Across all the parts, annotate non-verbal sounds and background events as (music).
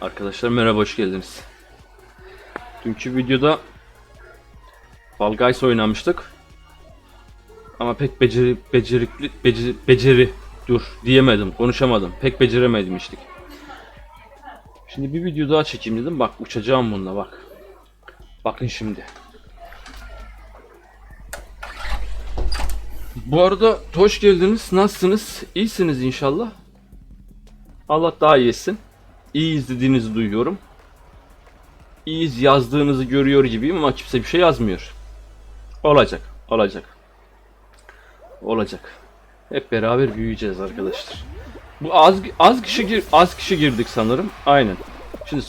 Arkadaşlar merhaba hoş geldiniz. Dünkü videoda Fall Guys oynamıştık. Ama pek beceri becerikli beceri, beceri dur diyemedim, konuşamadım. Pek beceremedim işte. Şimdi bir video daha çekeyim dedim. Bak uçacağım bununla bak. Bakın şimdi. Bu arada hoş geldiniz. Nasılsınız? İyisiniz inşallah. Allah daha iyi etsin. İyi izlediğinizi duyuyorum. İyiyiz yazdığınızı görüyor gibiyim ama kimse bir şey yazmıyor. Olacak, olacak. Olacak. Hep beraber büyüyeceğiz arkadaşlar. Bu az az kişi gir, az kişi girdik sanırım. Aynen. Şimdi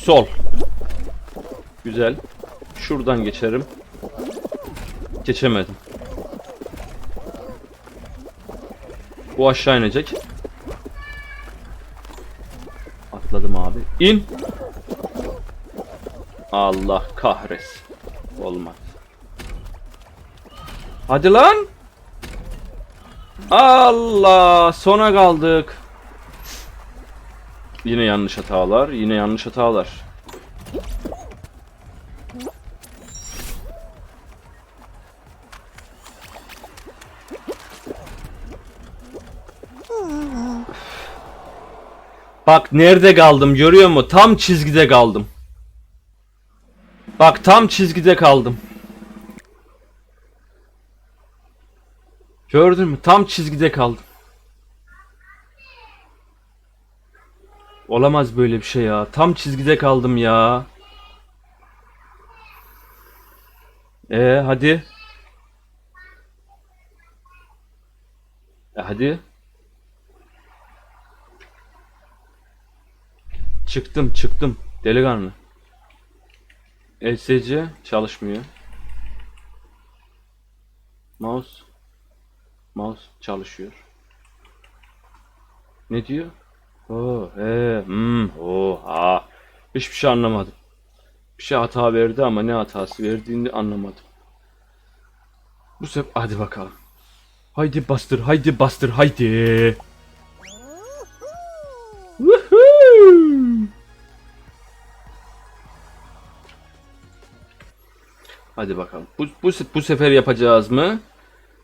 sol. Güzel. Şuradan geçerim. Geçemedim. Bu aşağı inecek. Atladım abi. İn. Allah kahretsin. Olmaz. Hadi lan. Allah sona kaldık. Yine yanlış hatalar, yine yanlış hatalar. Bak nerede kaldım görüyor musun? Tam çizgide kaldım. Bak tam çizgide kaldım. Gördün mü? Tam çizgide kaldım. Olamaz böyle bir şey ya. Tam çizgide kaldım ya. E hadi. E hadi. Çıktım çıktım. Delikanlı. LSC çalışmıyor. Mouse. Mouse çalışıyor. Ne diyor? Oo, he, hmm, oha. Hiçbir şey anlamadım. Bir şey hata verdi ama ne hatası verdiğini anlamadım. Bu sefer hadi bakalım. Haydi bastır, haydi bastır, haydi. Hadi bakalım. Bu, bu, bu sefer yapacağız mı?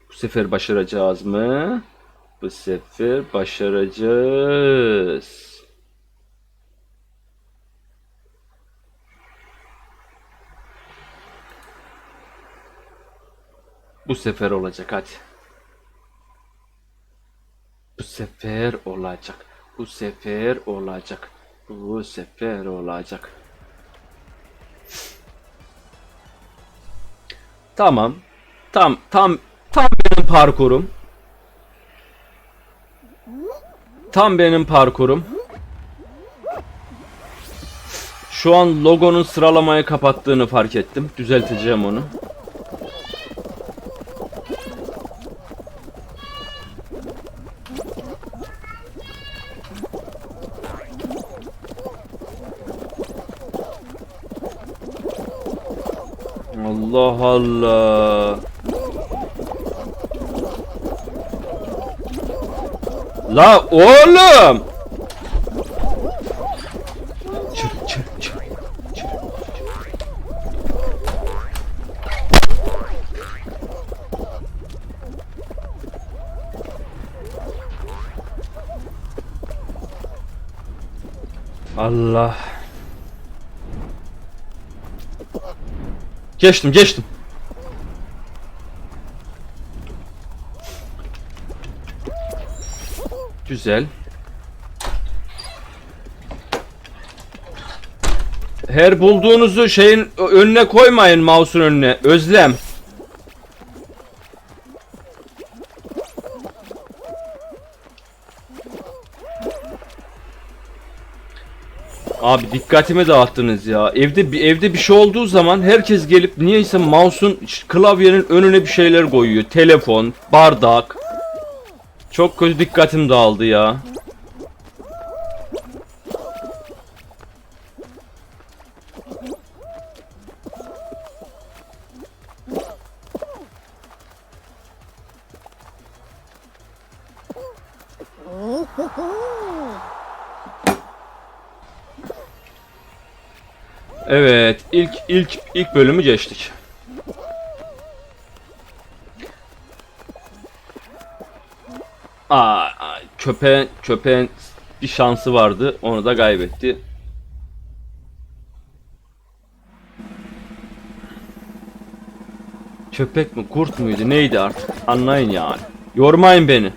Bu sefer başaracağız mı? Bu sefer başaracağız. Bu sefer olacak hadi. Bu sefer olacak. Bu sefer olacak. Bu sefer olacak. Tamam. Tam tam tam benim parkurum. Tam benim parkurum. Şu an logonun sıralamayı kapattığını fark ettim. Düzelteceğim onu. Allah Allah. La oğlum. Çır çır çır. çır. Allah. Geçtim geçtim. Güzel. Her bulduğunuzu şeyin önüne koymayın mouse'un önüne. Özlem. Abi dikkatimi dağıttınız ya. Evde bir evde bir şey olduğu zaman herkes gelip niyeyse mouse'un klavyenin önüne bir şeyler koyuyor. Telefon, bardak. Çok kötü dikkatim dağıldı ya. Evet, ilk ilk ilk bölümü geçtik. Aa, köpeğin köpeğin bir şansı vardı, onu da kaybetti. Köpek mi, kurt muydu, neydi artık? Anlayın yani. Yormayın beni.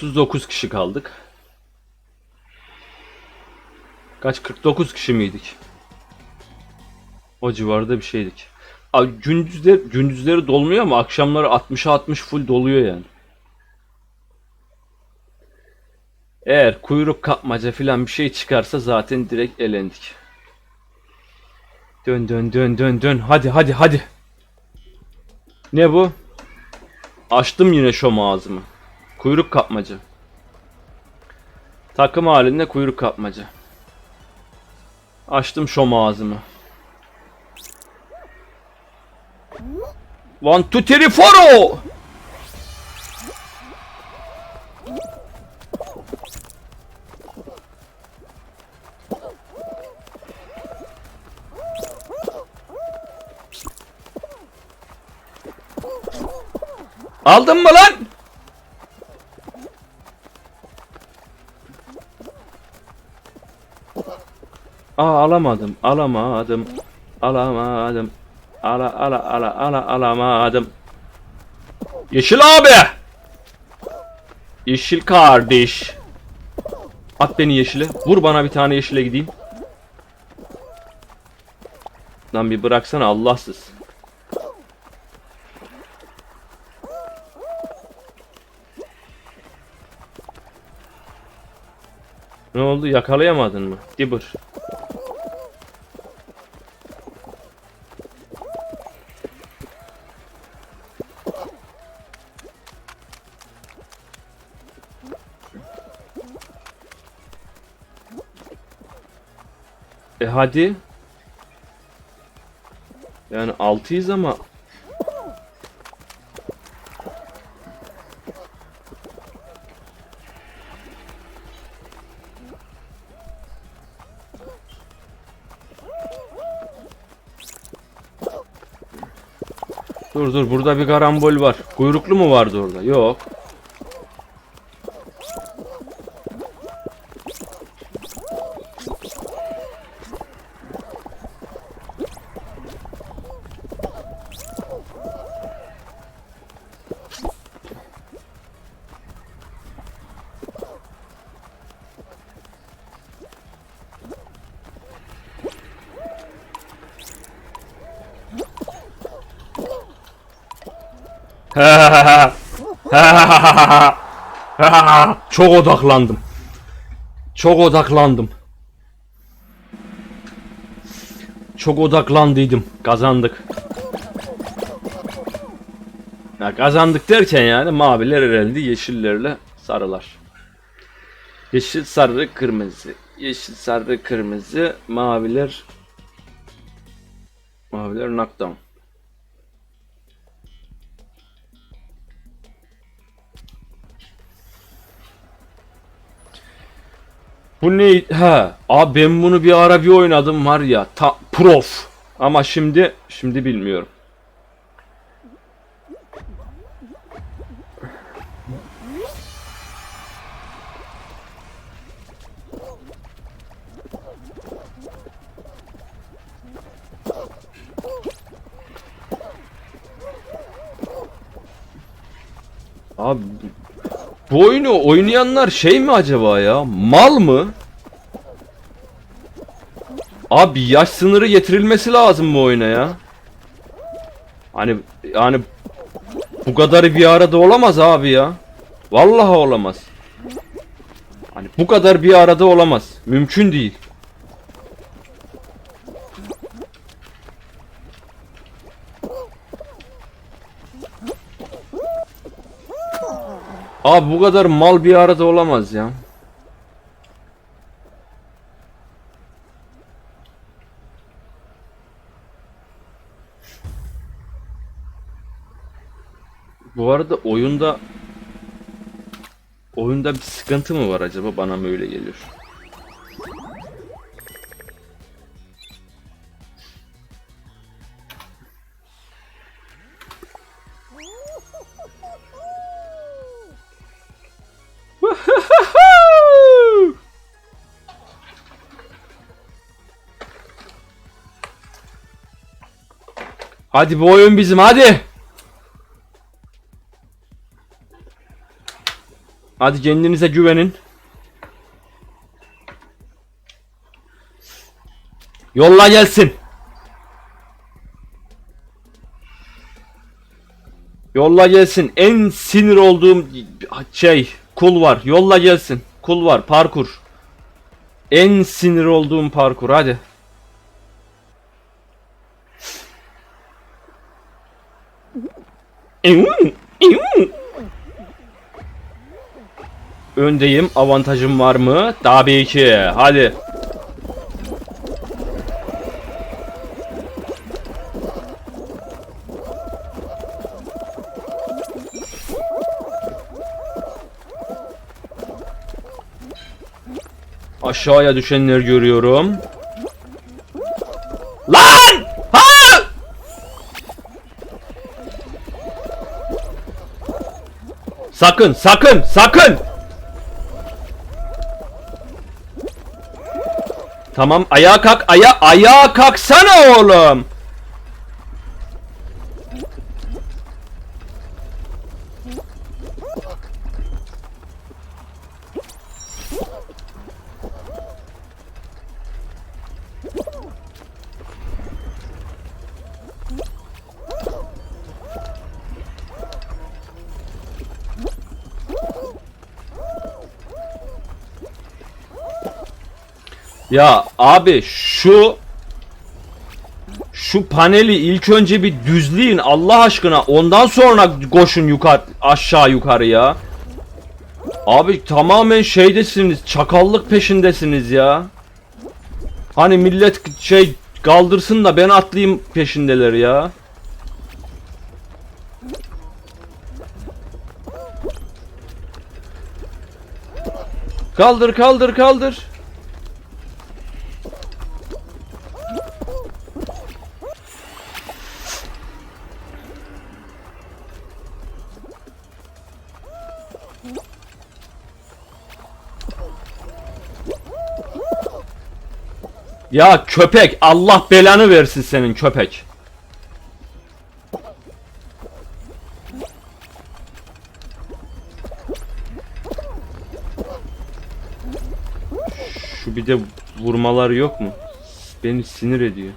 Otuz dokuz kişi kaldık. Kaç? 49 kişi miydik? O civarda bir şeydik. Abi gündüzler, gündüzleri dolmuyor ama akşamları 60'a 60 full doluyor yani. Eğer kuyruk kapmaca filan bir şey çıkarsa zaten direkt elendik. Dön dön dön dön dön. Hadi hadi hadi. Ne bu? Açtım yine şom ağzımı. Kuyruk kapmaca. Takım halinde kuyruk kapmaca. Açtım şom ağzımı. One, two, three, four! Aldın mı lan? Alamadım, alamadım, alamadım, ala ala ala ala alamadım. Yeşil abi! Yeşil kardeş. At beni yeşile. Vur bana bir tane yeşile gideyim. Lan bir bıraksana Allahsız. Ne oldu? Yakalayamadın mı? Dibber. Hadi. Yani 6'yız ama Dur dur burada bir karambol var. Kuyruklu mu vardı orada? Yok. (laughs) Çok odaklandım. Çok odaklandım. Çok odaklandıydım. Kazandık. Ya kazandık derken yani maviler elendi, yeşillerle sarılar. Yeşil, sarı, kırmızı. Yeşil, sarı, kırmızı. Maviler Maviler knockdown. Bu ne? Ha, abi ben bunu bir ara bir oynadım var ya. Ta, prof. Ama şimdi şimdi bilmiyorum. Abi bu oyunu oynayanlar şey mi acaba ya? Mal mı? Abi yaş sınırı getirilmesi lazım bu oyuna ya. Hani yani bu kadarı bir arada olamaz abi ya. Vallahi olamaz. Hani bu kadar bir arada olamaz. Mümkün değil. Abi bu kadar mal bir arada olamaz ya. Bu arada oyunda Oyunda bir sıkıntı mı var acaba? Bana mı öyle geliyor? Hadi bu oyun bizim hadi. Hadi kendinize güvenin. Yolla gelsin. Yolla gelsin. En sinir olduğum şey kul var. Yolla gelsin. Kul var. Parkur. En sinir olduğum parkur. Hadi. Öndeyim. Avantajım var mı? Tabii ki. Hadi. Aşağıya düşenleri görüyorum. Sakın, sakın, sakın! Tamam, ayağa kalk, aya ayağa kalksana oğlum. Ya abi şu şu paneli ilk önce bir düzleyin Allah aşkına ondan sonra koşun yukarı aşağı yukarı ya. Abi tamamen şeydesiniz çakallık peşindesiniz ya. Hani millet şey kaldırsın da ben atlayayım peşindeler ya. Kaldır kaldır kaldır. Ya köpek Allah belanı versin senin köpek. Şu bir de vurmalar yok mu? Beni sinir ediyor.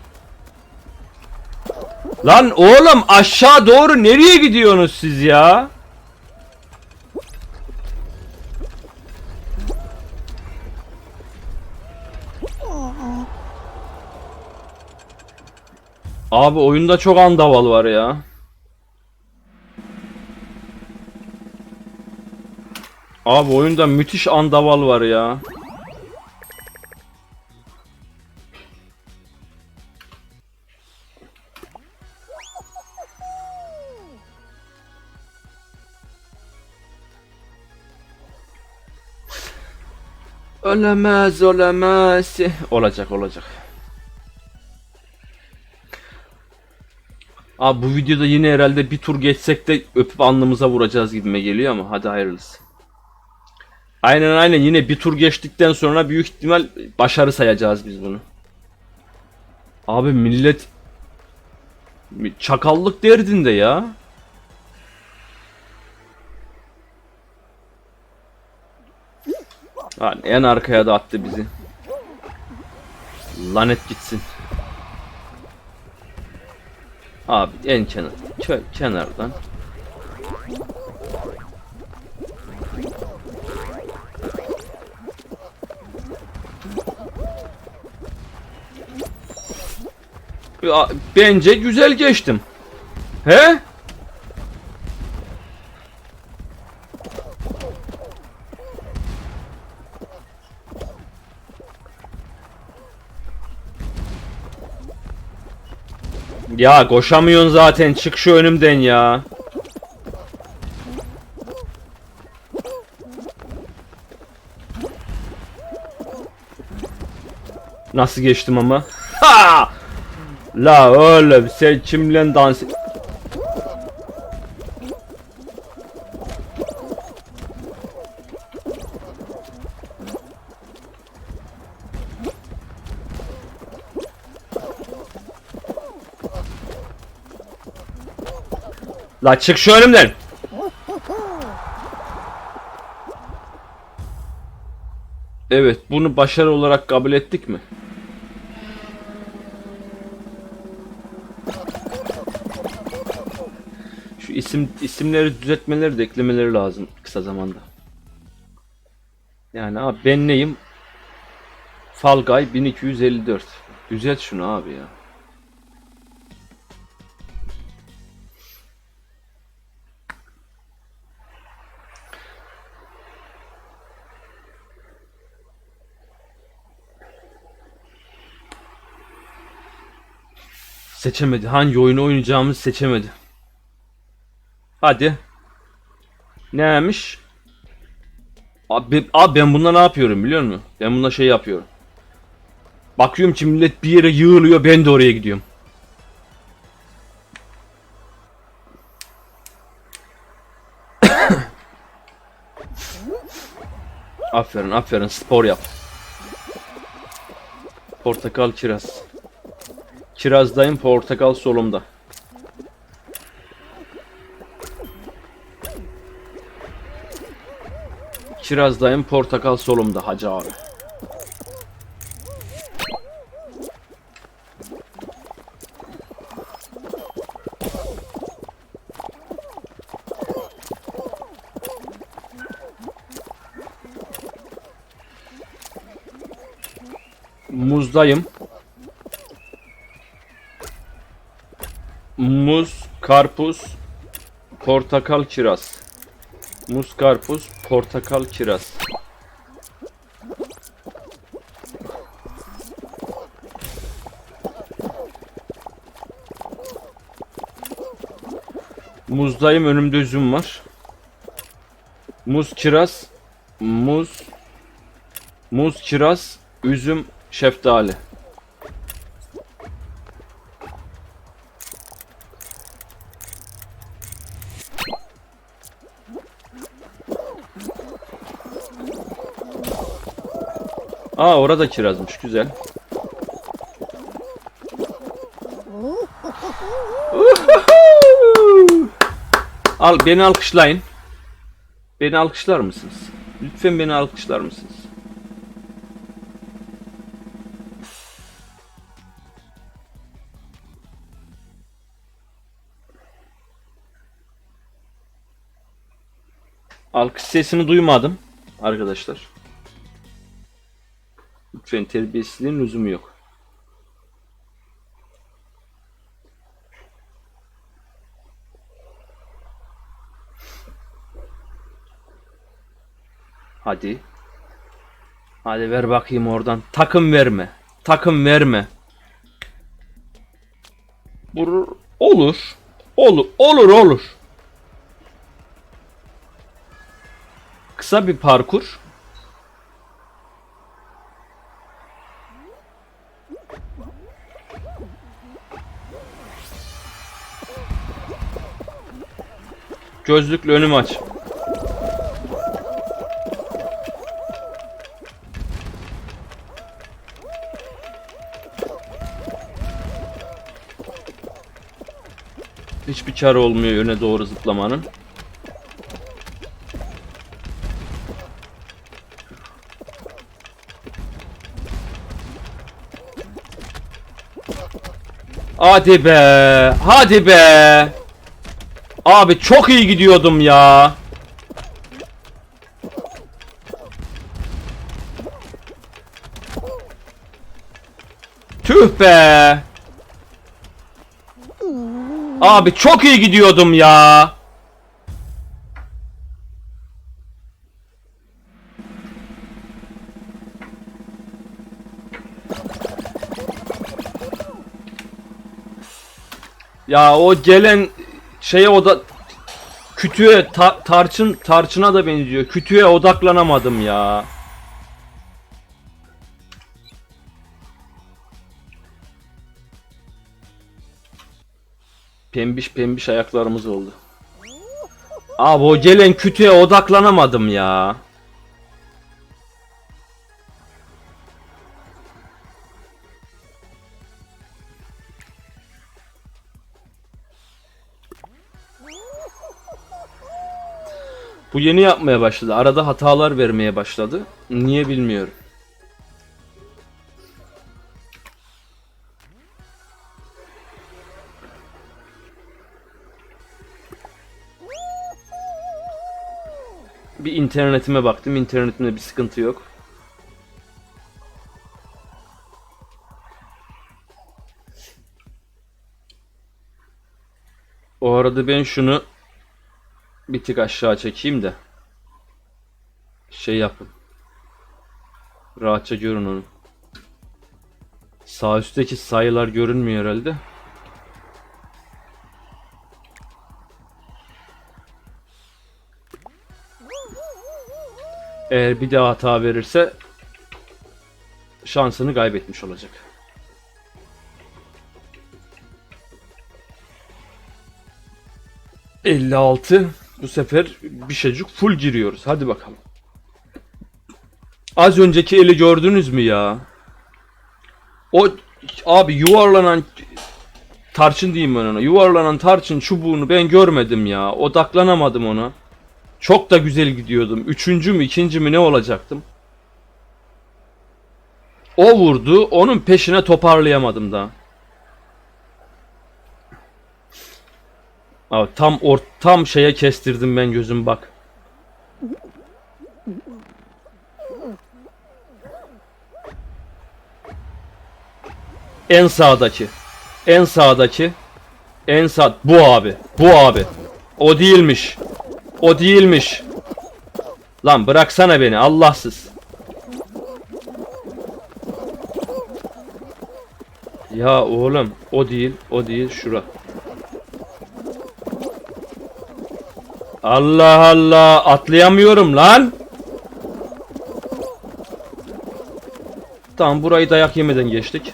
Lan oğlum aşağı doğru nereye gidiyorsunuz siz ya? Abi oyunda çok andaval var ya. Abi oyunda müthiş andaval var ya. Olamaz olamaz. Olacak olacak. Abi bu videoda yine herhalde bir tur geçsek de öpüp alnımıza vuracağız gibime geliyor ama hadi hayırlısı. Aynen aynen yine bir tur geçtikten sonra büyük ihtimal başarı sayacağız biz bunu. Abi millet çakallık derdinde ya. Lan en arkaya da attı bizi. Lanet gitsin. Abi en kenar, kenardan. Ya, bence güzel geçtim. He? Ya koşamıyorsun zaten. Çık şu önümden ya. Nasıl geçtim ama? Ha! La oğlum sen kimle dans La çık şu önümden. Evet, bunu başarı olarak kabul ettik mi? Şu isim isimleri düzeltmeleri de eklemeleri lazım kısa zamanda. Yani abi ben neyim? Fall Guy 1254. Düzelt şunu abi ya. Seçemedi. Hangi oyunu oynayacağımızı seçemedi. Hadi. Neymiş? Abi, abi ben bunda ne yapıyorum biliyor musun? Ben bunda şey yapıyorum. Bakıyorum ki millet bir yere yığılıyor ben de oraya gidiyorum. (coughs) aferin aferin spor yap. Portakal kiraz. Kirazdayım portakal solumda. Kirazdayım portakal solumda hacı abi. Muzdayım. Muz, karpuz, portakal, kiraz. Muz, karpuz, portakal, kiraz. Muzdayım önümde üzüm var. Muz, kiraz, muz, muz, kiraz, üzüm, şeftali. Aa orada kirazmış güzel. Al beni alkışlayın. Beni alkışlar mısınız? Lütfen beni alkışlar mısınız? Alkış sesini duymadım arkadaşlar. Lütfen terbiyesizliğin lüzumu yok. Hadi. Hadi ver bakayım oradan. Takım verme. Takım verme. Vurur. Olur. Olur. Olur olur. Kısa bir parkur. Gözlükle önümü aç. Hiçbir çare olmuyor öne doğru zıplamanın. Hadi be. Hadi be. Abi çok iyi gidiyordum ya. Tüh be. Abi çok iyi gidiyordum ya. Ya o gelen şeye oda kütüğe ta, tarçın tarçına da benziyor. Kütüğe odaklanamadım ya. Pembiş pembiş ayaklarımız oldu. Abi o gelen kütüğe odaklanamadım ya. Bu yeni yapmaya başladı. Arada hatalar vermeye başladı. Niye bilmiyorum. Bir internetime baktım. İnternetimde bir sıkıntı yok. O arada ben şunu bir tık aşağı çekeyim de şey yapın. Rahatça görün onu. Sağ üstteki sayılar görünmüyor herhalde. Eğer bir daha hata verirse şansını kaybetmiş olacak. ...56... ...bu sefer bir şeycik full giriyoruz. Hadi bakalım. Az önceki eli gördünüz mü ya? O abi yuvarlanan tarçın diyeyim ben ona. Yuvarlanan tarçın çubuğunu ben görmedim ya. Odaklanamadım ona. Çok da güzel gidiyordum. Üçüncü mü ikinci mi ne olacaktım? O vurdu. Onun peşine toparlayamadım daha. Abi tam or tam şeye kestirdim ben gözüm bak. En sağdaki. En sağdaki. En sağ. Bu abi. Bu abi. O değilmiş. O değilmiş. Lan bıraksana beni Allahsız. Ya oğlum o değil o değil şura. Allah Allah atlayamıyorum lan. Tamam burayı dayak yemeden geçtik.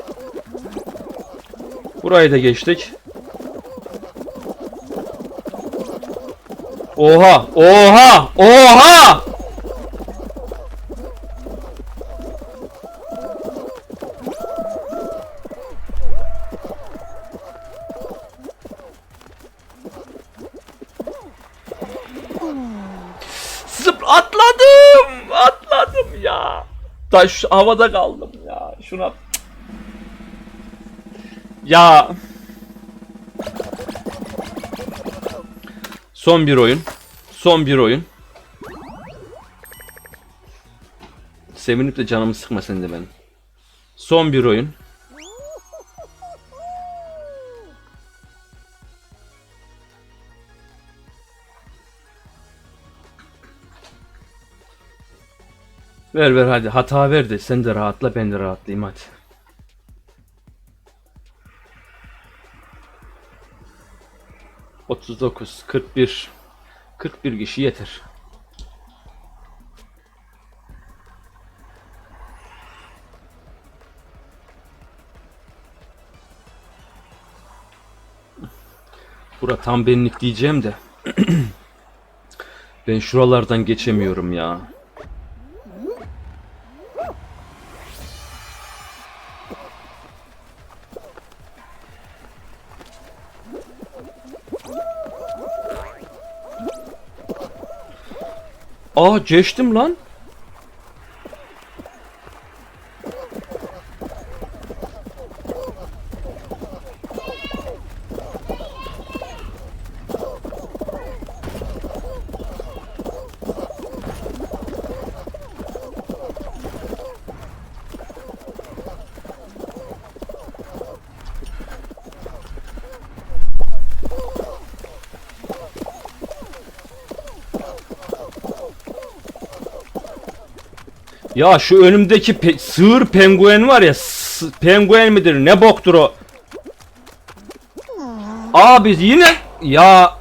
Burayı da geçtik. Oha! Oha! Oha! Taş havada kaldım ya. Şuna ya Son bir oyun. Son bir oyun. Sevinip de canımı sıkma sen de benim. Son bir oyun. Ver ver hadi hata ver de sen de rahatla ben de rahatlayayım hadi. Otuz dokuz, kırk bir, kırk bir kişi yeter. Bura tam benlik diyeceğim de. (clears throat) ben şuralardan geçemiyorum ya. Aa geçtim lan. Ya şu önümdeki pe- sığır penguen var ya penguen midir ne boktur o? Abi yine ya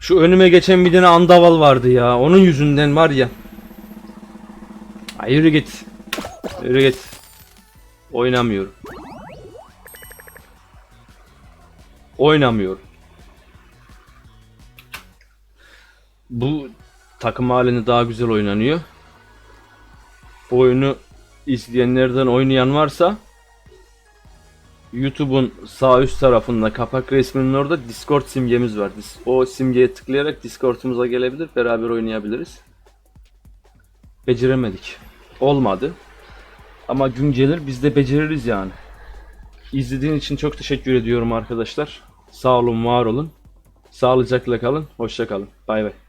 şu önüme geçen bir tane andaval vardı ya onun yüzünden var ya. Ay yürü git. Yürü git. Oynamıyorum. Oynamıyorum. Bu takım halinde daha güzel oynanıyor. Bu oyunu izleyenlerden oynayan varsa YouTube'un sağ üst tarafında kapak resminin orada Discord simgemiz var. O simgeye tıklayarak Discord'umuza gelebilir. Beraber oynayabiliriz. Beceremedik. Olmadı. Ama gün gelir biz de beceririz yani. İzlediğin için çok teşekkür ediyorum arkadaşlar. Sağ olun, var olun. Sağlıcakla kalın. Hoşça kalın. Bay bay.